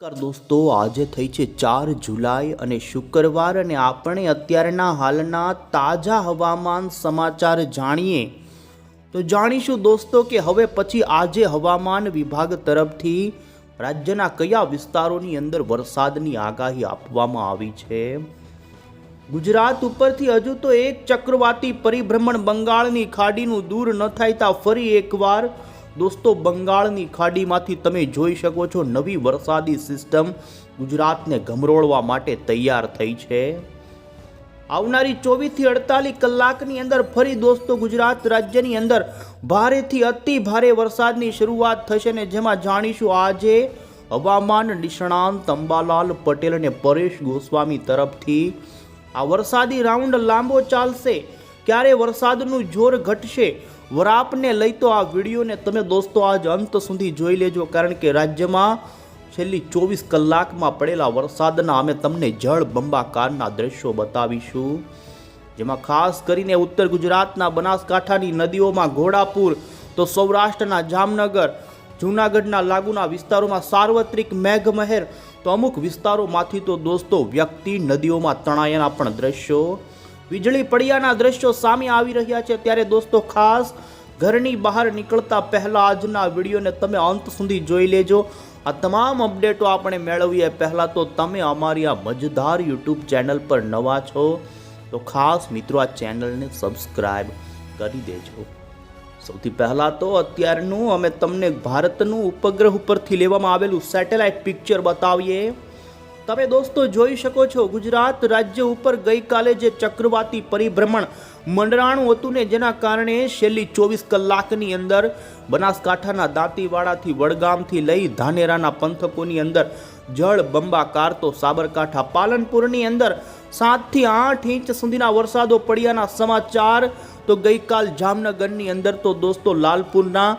નમસ્કાર દોસ્તો, આજે થઈ છે ચાર જુલાઈ અને શુક્રવાર અને આપણે અત્યારના હાલના તાજા હવામાન સમાચાર જાણીએ. તો જાણીશું દોસ્તો કે હવે પછી આજે હવામાન વિભાગ તરફથી રાજ્યના કયા વિસ્તારોની અંદર વરસાદની આગાહી આપવામાં આવી છે? ગુજરાત ઉપરથી હજુ તો એક ચક્રવાતી પરિભ્રમણ બંગાળની ખાડીનું દૂર ન થાય ફરી એકવાર દોસ્તો, બંગાળની ખાડીમાંથી તમે જોઈ શકો છો નવી વરસાદી સિસ્ટમ ગુજરાતને ગમરોળવા માટે તૈયાર થઈ છે. આવનારી ચોવીસથી અડતાલીસ કલાકની અંદર ફરી દોસ્તો, ગુજરાત રાજ્યની અંદર ભારેથી અતિ ભારે વરસાદની શરૂઆત થશે ને જેમાં જાણીશું આજે હવામાન નિષ્ણાંત અંબાલાલ પટેલ અને પરેશ ગોસ્વામી તરફથી આ વરસાદી રાઉન્ડ લાંબો ચાલશે. ક્યારે વરસાદનું જોર ઘટશે? વરાપને લઈ તો આ વિડીયોને તમે દોસ્તો આજ અંત સુધી જોઈ લેજો, કારણ કે રાજ્યમાં છેલ્લી ચોવીસ કલાકમાં પડેલા વરસાદના અમે તમને જળ બંબાકારના દ્રશ્યો બતાવીશું. જેમાં ખાસ કરીને ઉત્તર ગુજરાતના બનાસકાંઠાની નદીઓમાં ઘોડાપુર, તો સૌરાષ્ટ્રના જામનગર, જૂનાગઢના લાગુના વિસ્તારોમાં સાર્વત્રિક મેઘમહેર, તો અમુક વિસ્તારોમાંથી તો દોસ્તો વ્યક્તિ નદીઓમાં તણાયાના પણ દ્રશ્યો. વીજળી પડ્યાના દ્રશ્યો સામે આવી રહ્યા છે. ત્યારે દોસ્તો, ખાસ ઘરની બહાર નીકળતા પહેલા આજના વિડીયોને તમે અંત સુધી જોઈ લેજો. આ તમામ અપડેટો આપણે મેળવીએ પહેલાં તો તમે અમારી આ મજેદાર યુટ્યુબ ચેનલ પર નવા છો, તો ખાસ મિત્રો આ ચેનલને સબસ્ક્રાઈબ કરી દેજો. સૌથી પહેલાં તો અત્યારનું અમે તમને ભારતનું ઉપગ્રહ ઉપરથી લેવામાં આવેલું સેટેલાઇટ પિક્ચર બતાવીએ. તમે દોસ્તો જોઈ શકો છો, ગુજરાત રાજ્ય ઉપર ગઈકાલે જે ચક્રવાતી પરિભ્રમણ મંડરાણું હતું ને જેના કારણે છેલ્લી ચોવીસ કલાકની અંદર બનાસકાંઠાના દાંતીવાડાથી વડગામથી લઈ ધાનેરાના પંથકોની અંદર જળ બંબાકાર તો સાબરકાંઠા. પાલનપુરની અંદર સાતથી આઠ ઇંચ સુધીના વરસાદો પડ્યાના સમાચાર. તો ગઈકાલ જામનગરની અંદર તો દોસ્તો લાલપુરના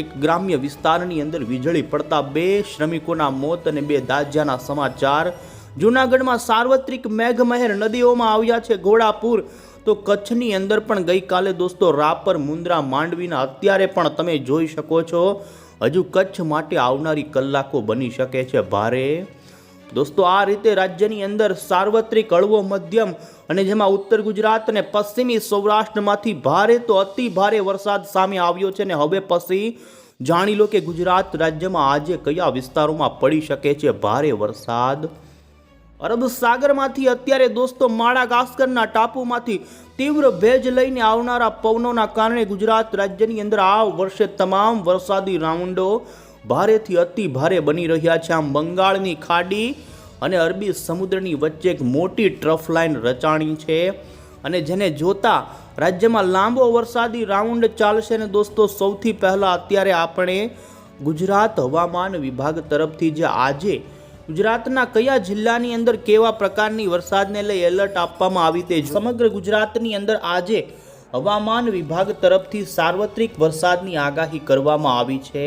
એક ગ્રામ્ય વિસ્તારની અંદર વીજળી પડતા બે શ્રમિકોના મોત અને બે દાજ્યાના સમાચાર. જૂનાગઢમાં સાર્વત્રિક મેઘમહેર નદીઓમાં આવ્યા છે ઘોડાપુર. તો કચ્છની અંદર પણ ગઈકાલે દોસ્તો રાપર મુન્દ્રા માંડવીના અત્યારે પણ તમે જોઈ શકો છો. હજુ કચ્છ માટે આવનારી કલાકો બની શકે છે ભારે. દોસ્તો, આ રીતે રાજ્યની અંદર સાર્વત્રિક હળવો મધ્યમ અને જેમાં ઉત્તર ગુજરાત અને પશ્ચિમી સૌરાષ્ટ્રમાંથી ભારે તો અતિ ભારે વરસાદ સામે આવ્યો છે ને હવે પછી જાણી લો કે ગુજરાત રાજ્યમાં આજે કયા વિસ્તારોમાં પડી શકે છે ભારે વરસાદ? અરબ સાગરમાંથી અત્યારે દોસ્તો માળાગાસ્કરના ટાપુમાંથી તીવ્ર ભેજ લઈને આવનારા પવનોના કારણે ગુજરાત રાજ્યની અંદર આ વર્ષે તમામ વરસાદી રાઉન્ડો ભારેથી અતિ ભારે બની રહ્યા છે. આમ બંગાળની ખાડી અને અરબી સમુદ્રની વચ્ચે એક મોટી ટ્રફ લાઇન રચાણી છે. અને જેને જોતા રાજ્યમાં લાંબો વરસાદી રાઉન્ડ ચાલશે અને દોસ્તો, સૌથી પહેલાં અત્યારે આપણે ગુજરાત હવામાન વિભાગ તરફથી જે આજે ગુજરાતના કયા જિલ્લાની અંદર કેવા પ્રકારની વરસાદને લઈ એલર્ટ આપવામાં આવી તે સમગ્ર ગુજરાતની અંદર આજે હવામાન વિભાગ તરફથી સાર્વત્રિક વરસાદની આગાહી કરવામાં આવી છે.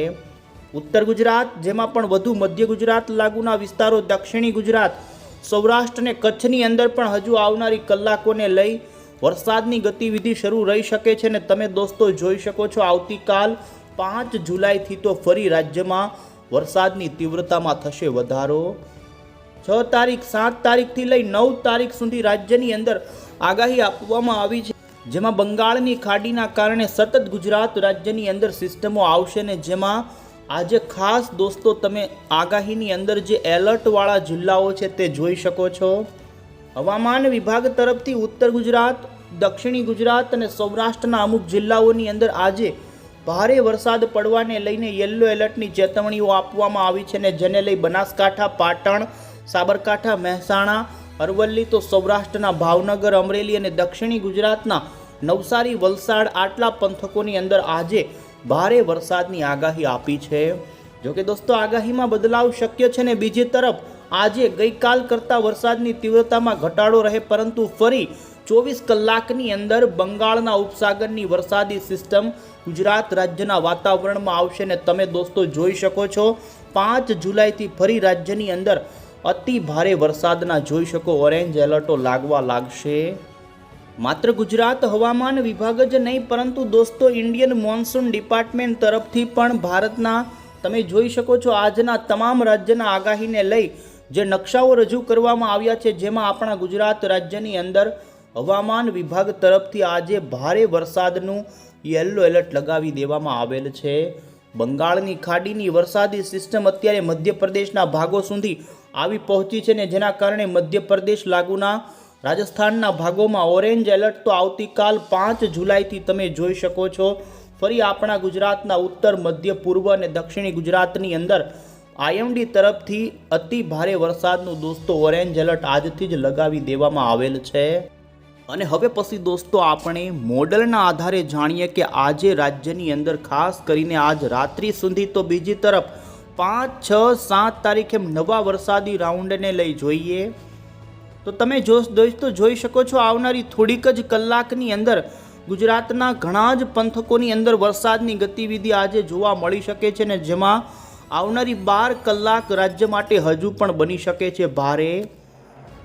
ઉત્તર ગુજરાત, જેમાં પણ વધુ મધ્ય ગુજરાત લાગુના વિસ્તારો દક્ષિણી ગુજરાત, સૌરાષ્ટ્ર અને કચ્છની અંદર પણ હજુ આવનારી કલાકોને લઈ વરસાદની ગતિવિધિ શરૂ રહી શકે છે ને તમે દોસ્તો જોઈ શકો છો આવતીકાલ પાંચ જુલાઈથી તો ફરી રાજ્યમાં વરસાદની તીવ્રતામાં થશે વધારો. છ તારીખ, સાત તારીખથી લઈ નવ તારીખ સુધી રાજ્યની અંદર આગાહી આપવામાં આવી છે, જેમાં બંગાળની ખાડીના કારણે સતત ગુજરાત રાજ્યની અંદર સિસ્ટમો આવશે ને જેમાં આજે ખાસ દોસ્તો, તમે આગાહીની અંદર જે એલર્ટવાળા જિલ્લાઓ છે તે જોઈ શકો છો. હવામાન વિભાગ તરફથી ઉત્તર ગુજરાત, દક્ષિણી ગુજરાત અને સૌરાષ્ટ્રના અમુક જિલ્લાઓની અંદર આજે ભારે વરસાદ પડવાને લઈને યલો એલર્ટની ચેતવણીઓ આપવામાં આવી છે ને જેને લઈ બનાસકાંઠા, પાટણ, સાબરકાંઠા, મહેસાણા, અરવલ્લી તો સૌરાષ્ટ્રના ભાવનગર, અમરેલી અને દક્ષિણી ગુજરાતના નવસારી, વલસાડ આટલા પંથકોની અંદર આજે ભારે વરસાદની આગાહી આપી છે. જોકે દોસ્તો, આગાહીમાં બદલાવ શક્ય છે ને બીજી તરફ આજે ગઈકાલ કરતાં વરસાદની તીવ્રતામાં ઘટાડો રહે, પરંતુ ફરી ચોવીસ કલાકની અંદર બંગાળના ઉપસાગરની વરસાદી સિસ્ટમ ગુજરાત રાજ્યના વાતાવરણમાં આવશે ને તમે દોસ્તો જોઈ શકો છો. પાંચ જુલાઈથી ફરી રાજ્યની અંદર અતિ ભારે વરસાદના, જોઈ શકો, ઓરેન્જ એલર્ટો લાગવા લાગશે. માત્ર ગુજરાત હવામાન વિભાગ જ નહીં, પરંતુ દોસ્તો, ઇન્ડિયન મોન્સૂન ડિપાર્ટમેન્ટ તરફથી પણ ભારતના, તમે જોઈ શકો છો, આજના તમામ રાજ્યના આગાહીને લઈ જે નકશાઓ રજૂ કરવામાં આવ્યા છે, જેમાં આપણા ગુજરાત રાજ્યની અંદર હવામાન વિભાગ તરફથી આજે ભારે વરસાદનું યલો એલર્ટ લગાવી દેવામાં આવેલ છે. બંગાળની ખાડીની વરસાદી સિસ્ટમ અત્યારે મધ્યપ્રદેશના ભાગો સુધી આવી પહોંચી છે ને જેના કારણે મધ્યપ્રદેશ લાગુના રાજસ્થાનના ભાગોમાં ઓરેન્જ એલર્ટ તો આવતીકાલ પાંચ જુલાઈથી તમે જોઈ શકો છો. ફરી આપણા ગુજરાતના ઉત્તર, મધ્ય, પૂર્વ અને દક્ષિણી ગુજરાતની અંદર આઈએમડી તરફથી અતિ ભારે વરસાદનું દોસ્તો ઓરેન્જ એલર્ટ આજથી જ લગાવી દેવામાં આવેલ છે. અને હવે પછી દોસ્તો આપણે મોડલના આધારે જાણીએ કે આજે રાજ્યની અંદર ખાસ કરીને આજ રાત્રિ સુધી તો બીજી તરફ પાંચ, છ, સાત તારીખે નવા વરસાદી રાઉન્ડને લઈ જોઈએ. તો તમે જો દોસ્તો જોઈ શકો છો આવનારી થોડીક જ કલાકની અંદર ગુજરાતના ઘણા જ પંથકોની અંદર વરસાદની ગતિવિધિ આજે જોવા મળી શકે છે ને જેમાં આવનારી બાર કલાક રાજ્ય માટે હજુ પણ બની શકે છે ભારે.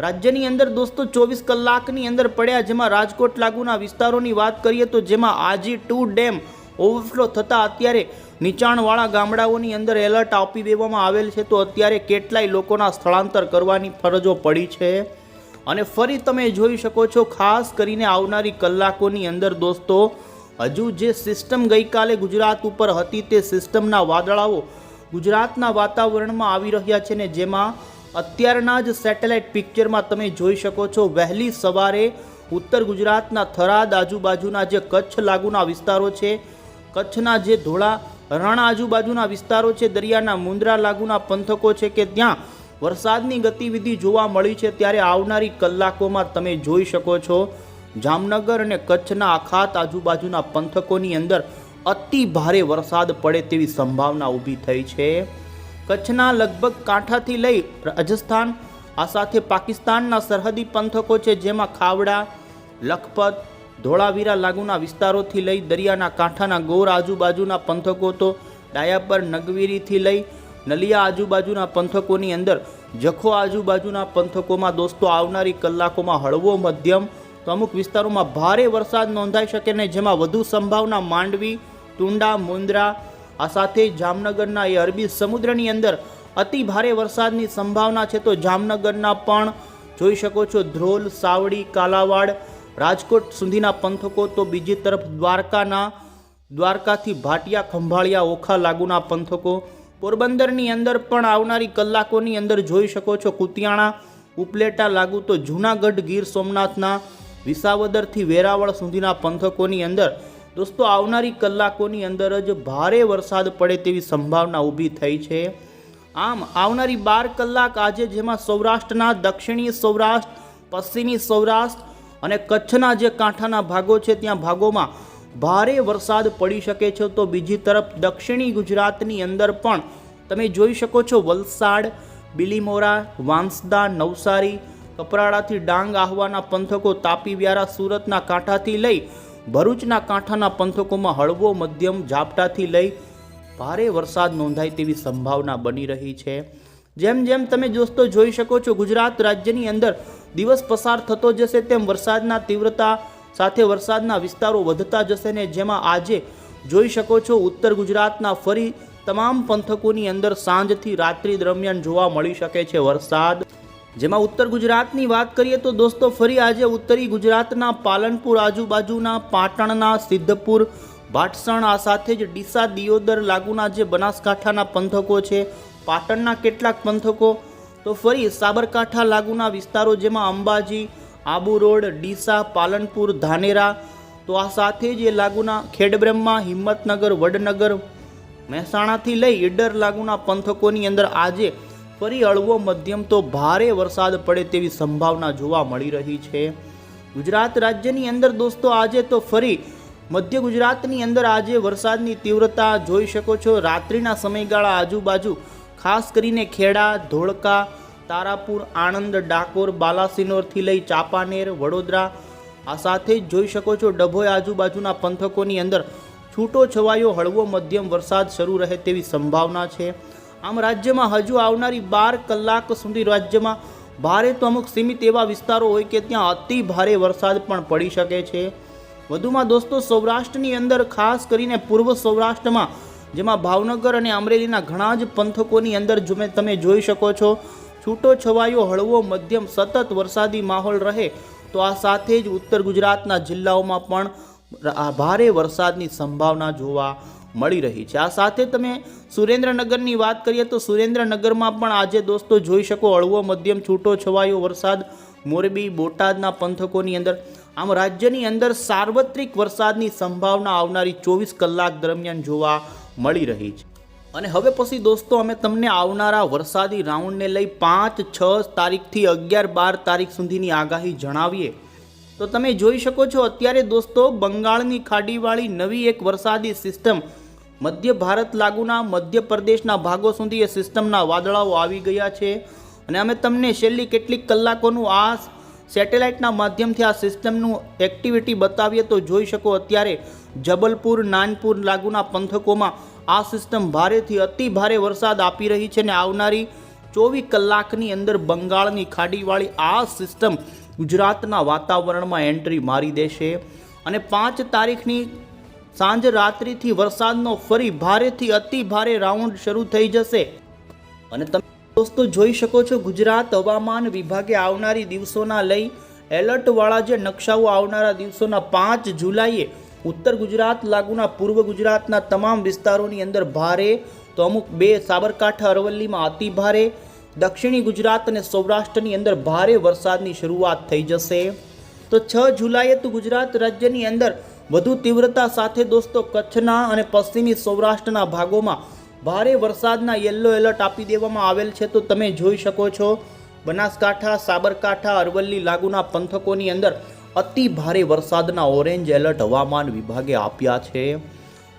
રાજ્યની અંદર દોસ્તો ચોવીસ કલાકની અંદર પડ્યા જેમાં રાજકોટ લાગુના વિસ્તારોની વાત કરીએ તો જેમાં આજી ટુ ડેમ ઓવરફ્લો થતાં અત્યારે નીચાણવાળા ગામડાઓની અંદર એલર્ટ આપી દેવામાં આવેલ છે. તો અત્યારે કેટલાય લોકોના સ્થળાંતર કરવાની ફરજો પડી છે. અને ફરી તમે જોઈ શકો છો, ખાસ કરીને આવનારી કલાકોની અંદર દોસ્તો, હજુ જે સિસ્ટમ ગઈકાલે ગુજરાત ઉપર હતી તે સિસ્ટમના વાદળાઓ ગુજરાતના વાતાવરણમાં આવી રહ્યા છે ને જેમાં અત્યારના જ સેટેલાઇટ પિક્ચરમાં તમે જોઈ શકો છો, વહેલી સવારે ઉત્તર ગુજરાતના થરાદ આજુબાજુના જે કચ્છ લાગુના વિસ્તારો છે, કચ્છના જે ધોળા રણ આજુબાજુના વિસ્તારો છે, દરિયાના મુંદ્રા લાગુના પંથકો છે કે ત્યાં વરસાદની ગતિવિધિ જોવા મળી છે ત્યારે આવનારી કલાકોમાં તમે જોઈ શકો છો જામનગર અને કચ્છના આખાત આજુબાજુના પંથકોની અંદર અતિ ભારે વરસાદ પડે તેવી સંભાવના ઊભી થઈ છે. કચ્છના લગભગ કાંઠાથી લઈ રાજસ્થાન, આ સાથે પાકિસ્તાનના સરહદી પંથકો છે જેમાં ખાવડા, લખપત, ધોળાવીરા લાગુના વિસ્તારોથી લઈ દરિયાના કાંઠાના ગોર આજુબાજુના પંથકો તો ડાયાપર, નગવીરીથી લઈ નલિયા આજુબાજુના પંથકોની અંદર, જખો આજુબાજુના પંથકોમાં દોસ્તો, આવનારી કલાકોમાં હળવો મધ્યમ, તો અમુક વિસ્તારોમાં ભારે વરસાદ નોંધાઈ શકે ને જેમાં વધુ સંભાવના માંડવી, ટુંડા, મુંદ્રા, આ સાથે જામનગરના એ અરબી સમુદ્રની અંદર અતિ ભારે વરસાદની સંભાવના છે. તો જામનગરના પણ જોઈ શકો છો, ધ્રોલ, સાવડી, કાલાવાડ, રાજકોટ સુધીના પંથકો, તો બીજી તરફ દ્વારકાના, દ્વારકાથી ભાટિયા, ખંભાળિયા, ઓખા લાગુના પંથકો પોરબંદરની અંદર પણ આવનારી કલાકોની અંદર જોઈ શકો છો કુતિયાણા, ઉપલેટા લાગુ તો જૂનાગઢ ગીર સોમનાથના, વિસાવદરથી વેરાવળ સુધીના પંથકોની અંદર. દોસ્તો, આવનારી કલાકોની અંદર જ ભારે વરસાદ પડે તેવી સંભાવના ઊભી થઈ છે. આમ, આવનારી બાર કલાક આજે જેમાં સૌરાષ્ટ્રના દક્ષિણીય સૌરાષ્ટ્ર, પશ્ચિમી સૌરાષ્ટ્ર અને કચ્છના જે કાંઠાના ભાગો છે, ત્યાં ભાગોમાં ભારે વરસાદ પડી શકે છે તો બીજી તરફ દક્ષિણી ગુજરાતની અંદર પણ તમે જોઈ શકો છો વલસાડ, બિલીમોરા, વાંસદા, નવસારી, કપરાડાથી ડાંગ આહવાના પંથકો તાપી વ્યારા સુરતના કાંઠાથી લઈ ભરૂચના કાંઠાના પંથકોમાં હળવો મધ્યમ ઝાપટાથી લઈ ભારે વરસાદ નોંધાય તેવી સંભાવના બની રહી છે. જેમ જેમ તમે દોસ્તો જોઈ શકો છો, ગુજરાત રાજ્યની અંદર દિવસ પસાર થતો જશે તેમ વરસાદના તીવ્રતા સાથે વરસાદના વિસ્તારો વધતા જશે ને જેમાં આજે જોઈ શકો છો ઉત્તર ગુજરાતના ફરી તમામ પંથકોની અંદર સાંજથી રાત્રિ દરમિયાન જોવા મળી શકે છે વરસાદ. જેમાં ઉત્તર ગુજરાતની વાત કરીએ તો દોસ્તો, ફરી આજે ઉત્તરી ગુજરાતના પાલનપુર આજુબાજુના પાટણના સિદ્ધપુર, ભાટસણ, આ સાથે જ ડીસા, દિયોદર લાગુના જે બનાસકાંઠાના પંથકો છે, પાટણના કેટલાક પંથકો, તો ફરી સાબરકાંઠા લાગુના વિસ્તારો જેમાં અંબાજી આબુ રોડ, ડીસા, પાલનપુર, ધાનેરા. તો આ સાથે જ એ લાગુના ખેડબ્રહ્મા, હિંમતનગર, વડનગર, મહેસાણાથી લઈ ઈડર લાગુના પંથકોની અંદર આજે ફરી હળવો મધ્યમ તો ભારે વરસાદ પડે તેવી સંભાવના જોવા મળી રહી છે. ગુજરાત રાજ્યની અંદર દોસ્તો આજે તો ફરી મધ્ય ગુજરાતની અંદર આજે વરસાદની તીવ્રતા જોઈ શકો છો. રાત્રિના સમયગાળા આજુબાજુ ખાસ કરીને ખેડા, ધોળકા તારાપુર, આણંદ, ડાકોર, બાલાસિનોરથી લઈ ચાપાનેર, વડોદરા આ સાથે જ જોઈ શકો છો ડભોઈ આજુબાજુના પંથકોની અંદર છૂટો છવાયો હળવો મધ્યમ વરસાદ શરૂ રહે તેવી સંભાવના છે. આમ રાજ્યમાં હજુ આવનારી બાર કલાક સુધી રાજ્યમાં ભારે તો અમુક સીમિત એવા વિસ્તારો હોય કે ત્યાં અતિ ભારે વરસાદ પણ પડી શકે છે. વધુમાં દોસ્તો સૌરાષ્ટ્રની અંદર ખાસ કરીને પૂર્વ સૌરાષ્ટ્રમાં, જેમાં ભાવનગર અને અમરેલીના ઘણા જ પંથકોની અંદર જો તમે જોઈ શકો છો છૂટો છવાયો હળવો મધ્યમ સતત વરસાદી માહોલ રહે તો આ સાથે જ ઉત્તર ગુજરાતના જિલ્લાઓમાં પણ ભારે વરસાદની સંભાવના જોવા મળી રહી છે. આ સાથે તમે સુરેન્દ્રનગરની વાત કરીએ તો સુરેન્દ્રનગરમાં પણ આજે દોસ્તો જોઈ શકો હળવો મધ્યમ છૂટો છવાયો વરસાદ મોરબી, બોટાદના પંથકોની અંદર. આમ રાજ્યની અંદર સાર્વત્રિક વરસાદની સંભાવના આવનારી ચોવીસ કલાક દરમિયાન જોવા મળી રહી છે. અને હવે પછી દોસ્તો અમે તમને આવનારા વરસાદી રાઉન્ડને લઈ પાંચ, છ તારીખથી અગિયાર, બાર તારીખ સુધીની આગાહી જણાવીએ. તો તમે જોઈ શકો છો અત્યારે દોસ્તો બંગાળની ખાડીવાળી નવી એક વરસાદી સિસ્ટમ મધ્ય ભારત લાગુના મધ્ય પ્રદેશના ભાગો સુધી એ સિસ્ટમના વાદળાઓ આવી ગયા છે. અને અમે તમને છેલ્લી કેટલીક કલાકોનું આ સેટેલાઇટના માધ્યમથી આ સિસ્ટમનું એક્ટિવિટી બતાવીએ તો જોઈ શકો અત્યારે જબલપુર, નાનપુર લાગુના પંથકોમાં આ સિસ્ટમ ભારેથી અતિ ભારે વરસાદ આપી રહી છે ને આવનારી ચોવીસ કલાકની અંદર બંગાળની ખાડીવાળી આ સિસ્ટમ ગુજરાતના વાતાવરણમાં એન્ટ્રી મારી દેશે. અને પાંચ તારીખની સાંજ રાત્રિથી વરસાદનો ફરી ભારેથી અતિ ભારે રાઉન્ડ શરૂ થઈ જશે. અને તમે દોસ્તો જોઈ શકો છો ગુજરાત હવામાન વિભાગે આવનારી દિવસોના લઈ એલર્ટવાળા જે નકશાઓ આવનારા દિવસોના પાંચ જુલાઈએ ઉત્તર ગુજરાત લાગુના પૂર્વ ગુજરાતના તમામ વિસ્તારોની અંદર ભારે તો અમુક બે સાબરકાંઠા, અરવલ્લીમાં અતિ ભારે. દક્ષિણી ગુજરાત અને સૌરાષ્ટ્રની અંદર ભારે વરસાદની શરૂઆત થઈ જશે. તો છ જુલાઈએ તો ગુજરાત રાજ્યની અંદર વધુ તીવ્રતા સાથે દોસ્તો કચ્છના અને પશ્ચિમી સૌરાષ્ટ્રના ભાગોમાં ભારે વરસાદના યલો એલર્ટ આપી દેવામાં આવેલ છે. તો તમે જોઈ શકો છો, બનાસકાંઠા, સાબરકાંઠા, અરવલ્લી લાગુના પંથકોની અંદર અતિ ભારે વરસાદના ઓરેન્જ એલર્ટ હવામાન વિભાગે આપ્યા છે.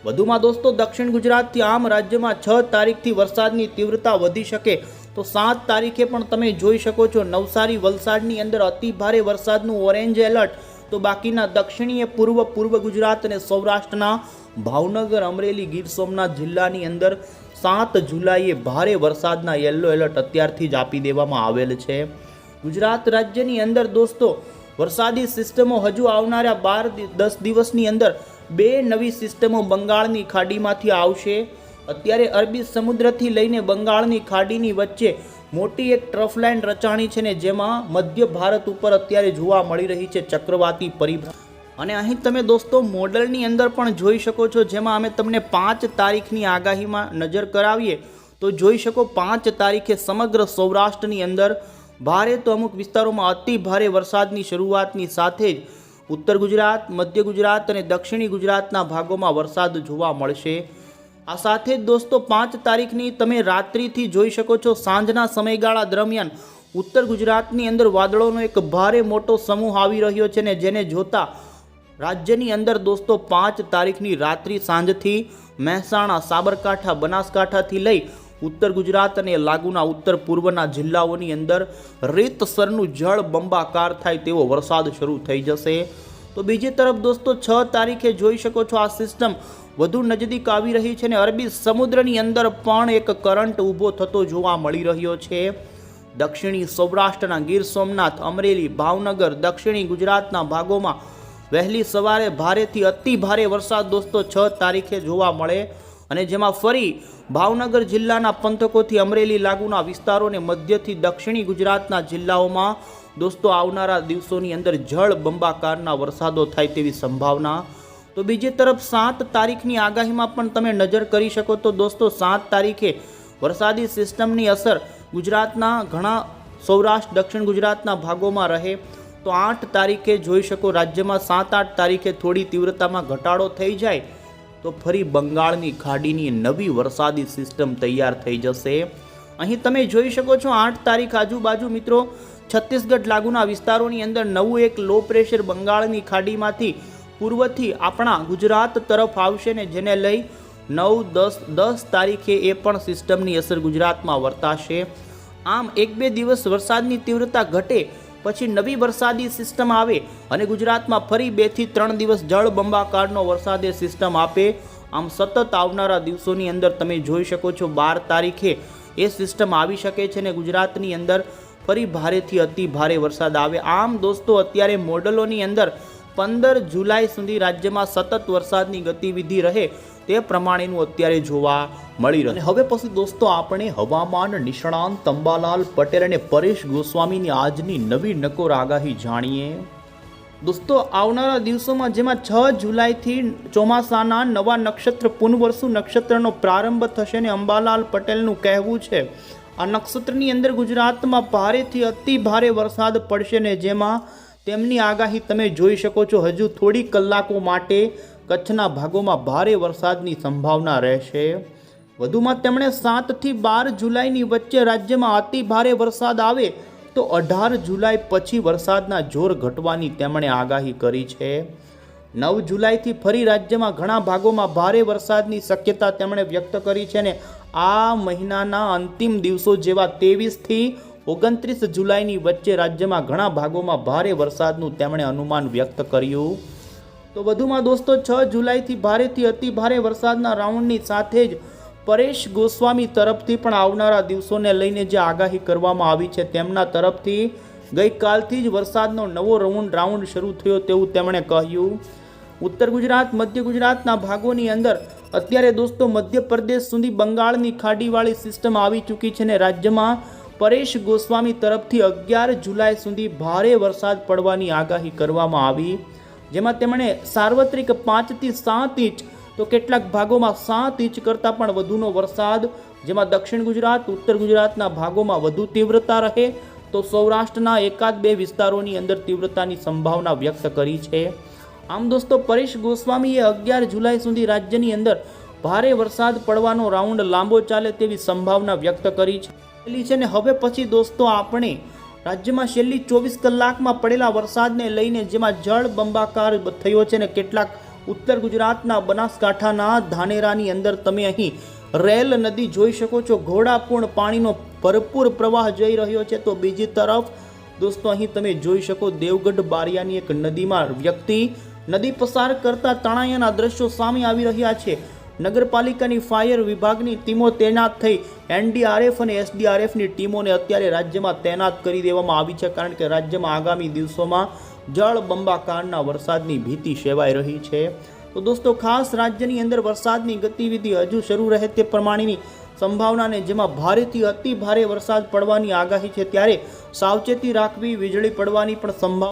વધુમાં દોસ્તો, દક્ષિણ ગુજરાતથી આમ રાજ્યમાં છ તારીખથી વરસાદની તીવ્રતા વધી શકે તો સાત તારીખે પણ તમે જોઈ શકો છો નવસારી, વલસાડની અંદર અતિ ભારે વરસાદનું ઓરેન્જ એલર્ટ. તો બાકીના દક્ષિણીય પૂર્વ પૂર્વ ગુજરાત અને સૌરાષ્ટ્રના ભાવનગર, અમરેલી, ગીર સોમનાથ જિલ્લાની અંદર સાત જુલાઈએ ભારે વરસાદના યલો એલર્ટ અત્યારથી જ આપી દેવામાં આવેલ છે. ગુજરાત રાજ્યની અંદર દોસ્તો વરસાદી સિસ્ટમો હજુ આવનારા બાર દસ દિવસની અંદર બે નવી સિસ્ટમો બંગાળની ખાડીમાંથી આવશે. અત્યારે અરબી સમુદ્રથી લઈને બંગાળની ખાડીની વચ્ચે મોટી એક ટ્રફ લાઇન રચાણી છે ને જેમાં મધ્ય ભારત ઉપર અત્યારે જોવા મળી રહી છે ચક્રવાતી પરિભ્રમણ અને અહીં તમે દોસ્તો મોડલની અંદર પણ જોઈ શકો છો, જેમાં અમે તમને પાંચ તારીખની આગાહીમાં નજર કરાવીએ, તો જોઈ શકો પાંચ તારીખે સમગ્ર સૌરાષ્ટ્રની અંદર ભારે તો અમુક વિસ્તારોમાં અતિ ભારે વરસાદની શરૂઆતની સાથે જ ઉત્તર ગુજરાત, મધ્ય ગુજરાત અને દક્ષિણી ગુજરાતના ભાગોમાં વરસાદ જોવા મળશે. આ સાથે જ દોસ્તો, પાંચ તારીખની તમે રાત્રિથી જોઈ શકો છો, સાંજના સમયગાળા દરમિયાન ઉત્તર ગુજરાતની અંદર વાદળોનો એક ભારે મોટો સમૂહ આવી રહ્યો છે ને જેને જોતા રાજ્યની અંદર દોસ્તો, પાંચ તારીખની રાત્રિ સાંજથી મહેસાણા, સાબરકાંઠા, બનાસકાંઠાથી લઈ ઉત્તર ગુજરાત અને લાગુના ઉત્તર પૂર્વના જિલ્લાઓની અંદર રીતસરનું જળ બંબાકાર થાય તેવો વરસાદ શરૂ થઈ જશે. તો બીજી તરફ દોસ્તો, છ તારીખે જોઈ શકો છો આ સિસ્ટમ વધુ નજદીક આવી રહી છે અને અરબી સમુદ્રની અંદર પણ એક કરંટ ઊભો થતો જોવા મળી રહ્યો છે. દક્ષિણી સૌરાષ્ટ્રના ગીર સોમનાથ, અમરેલી, ભાવનગર, દક્ષિણી ગુજરાતના ભાગોમાં વહેલી સવારે ભારેથી અતિ ભારે વરસાદ દોસ્તો, છ તારીખે જોવા મળે. અને જેમાં ફરી ભાવનગર જિલ્લાના પંથકોથી અમરેલી લાગુના વિસ્તારોને મધ્યથી દક્ષિણી ગુજરાતના જિલ્લાઓમાં દોસ્તો, આવનારા દિવસોની અંદર જળ બંબાકારના વરસાદો થાય તેવી સંભાવના. તો બીજી તરફ સાત તારીખની આગાહીમાં પણ તમે નજર કરી શકો તો દોસ્તો, સાત તારીખે વરસાદી સિસ્ટમની અસર ગુજરાતના ઘણા સૌરાષ્ટ્ર, દક્ષિણ ગુજરાતના ભાગોમાં રહે. તો આઠ તારીખે જોઈ શકો રાજ્યમાં સાત આઠ તારીખે થોડી તીવ્રતામાં ઘટાડો થઈ જાય. તો ફરી બંગાળની ખાડીની નવી વરસાદી સિસ્ટમ તૈયાર થઈ જશે. અહીં તમે જોઈ શકો છો, આઠ તારીખ આજુબાજુ મિત્રો, છત્તીસગઢ લાગુના વિસ્તારોની અંદર નવું એક લો પ્રેશર બંગાળની ખાડીમાંથી પૂર્વથી આપણા ગુજરાત તરફ આવશે ને જેને લઈ નવ, દસ દસ તારીખે એ પણ સિસ્ટમની અસર ગુજરાતમાં વર્તાશે. આમ એક બે દિવસ વરસાદની તીવ્રતા ઘટે પછી નવી વરસાદી સિસ્ટમ આવે અને ગુજરાતમાં ફરી બેથી ત્રણ દિવસ જળ બંબાકારનો વરસાદ સિસ્ટમ આપે. આમ સતત આવનારા દિવસોની અંદર તમે જોઈ શકો છો બાર તારીખે એ સિસ્ટમ આવી શકે છે ને ગુજરાતની અંદર ફરી ભારેથી અતિ ભારે વરસાદ આવે. આમ દોસ્તો, અત્યારે મોડલોની અંદર પંદર જુલાઈ સુધી રાજ્યમાં સતત વરસાદની ગતિવિધિ રહે. તે પ્રમાણેનું અત્યારે જોવા મળી રહ્યું. હવે પછી દોસ્તો આપણે હવામાન નિષ્ણાંત તંબાલાલ પટેલ અને પરેશ ગોસ્વામીની આજની નવી નકોર આગાહી જાણીએ. દોસ્તો, આવનારા દિવસોમાં જેમાં છ જુલાઈથી ચોમાસાના નવા નક્ષત્ર, પુનવર્ષુ નક્ષત્રનો પ્રારંભ થશે અને અંબાલાલ પટેલનું કહેવું છે, આ નક્ષત્રની અંદર ગુજરાતમાં ભારેથી અતિ ભારે વરસાદ પડશે ને જેમાં તેમની આગાહી તમે જોઈ શકો છો. હજુ થોડી કલાકો માટે કચ્છના ભાગોમાં ભારે વરસાદની સંભાવના રહેશે. વધુમાં તેમણે સાતથી બાર જુલાઈની વચ્ચે રાજ્યમાં અતિ ભારે વરસાદ આવે તો અઢાર જુલાઈ પછી વરસાદના જોર ઘટવાની તેમણે આગાહી કરી છે. નવ જુલાઈથી ફરી રાજ્યમાં ઘણા ભાગોમાં ભારે વરસાદની શક્યતા તેમણે વ્યક્ત કરી છે ને આ મહિનાના અંતિમ દિવસો જેવા ત્રેવીસથી ઓગણત્રીસ જુલાઈની વચ્ચે રાજ્યમાં ઘણા ભાગોમાં ભારે વરસાદનું તેમણે અનુમાન વ્યક્ત કર્યું. તો વધુમાં દોસ્તો, છ જુલાઈથી ભારેથી અતિ ભારે વરસાદના રાઉન્ડની સાથે જ પરેશ ગોસ્વામી તરફથી પણ આવનારા દિવસોને લઈને જે આગાહી કરવામાં આવી છે તેમના તરફથી ગઈકાલથી જ વરસાદનો નવો રાઉન્ડ રાઉન્ડ શરૂ થયો તેવું તેમણે કહ્યું. ઉત્તર ગુજરાત, મધ્ય ગુજરાતના ભાગોની અંદર અત્યારે દોસ્તો મધ્યપ્રદેશ સુધી બંગાળની ખાડીવાળી સિસ્ટમ આવી ચૂકી છે ને રાજ્યમાં પરેશ ગોસ્વામી તરફથી અગિયાર જુલાઈ સુધી ભારે વરસાદ પડવાની આગાહી કરવામાં આવી. જેમાં તેમણે સાર્વત્રિક પાંચથી સાત ઇંચ, તો કેટલાક ભાગોમાં સાત ઇંચ કરતાં પણ વધુનો વરસાદ, જેમાં દક્ષિણ ગુજરાત, ઉત્તર ગુજરાતના ભાગોમાં વધુ તીવ્રતા રહે, તો સૌરાષ્ટ્રના એકાદ બે વિસ્તારોની અંદર તીવ્રતાની સંભાવના વ્યક્ત કરી છે. આમ દોસ્તો, પરેશ ગોસ્વામીએ અગિયાર જુલાઈ સુધી રાજ્યની અંદર ભારે વરસાદ પડવાનો રાઉન્ડ લાંબો ચાલે તેવી સંભાવના વ્યક્ત કરી છે. ને, હવે પછી દોસ્તો, આપણે રાજ્યમાં છેલ્લી ચોવીસ કલાકમાં પડેલા વરસાદને લઈને જેમાં જળ બંબાકાર થયો છે ને કેટલાક ઉત્તર ગુજરાતના બનાસકાંઠાના ધાનેરાની અંદર તમે અહીં રેલ નદી જોઈ શકો છો. ઘોડાપૂર્ણ પાણીનો ભરપૂર પ્રવાહ જઈ રહ્યો છે. તો બીજી તરફ દોસ્તો, અહીં તમે જોઈ શકો દેવગઢ બારિયાની એક નદીમાં વ્યક્તિ નદી પસાર કરતા તણાયાના દ્રશ્યો સામે આવી રહ્યા છે. નગરપાલિકાની ફાયર વિભાગની ટીમો તૈનાત થઈ એનડીઆરએફ અને એસડીઆરએફની ટીમોને અત્યારે રાજ્યમાં તૈનાત કરી દેવામાં આવી છે કારણ કે રાજ્યમાં આગામી દિવસોમાં જળ બંબાકારના વરસાદની ભીતિ સેવાઈ રહી છે. તો દોસ્તો, ખાસ રાજ્યની અંદર વરસાદની ગતિવિધિ હજુ શરૂ રહે તે પ્રમાણેની સંભાવનાને જેમાં ભારેથી અતિ ભારે વરસાદ પડવાની આગાહી છે, ત્યારે સાવચેતી રાખવી, વીજળી પડવાની પણ સંભાવના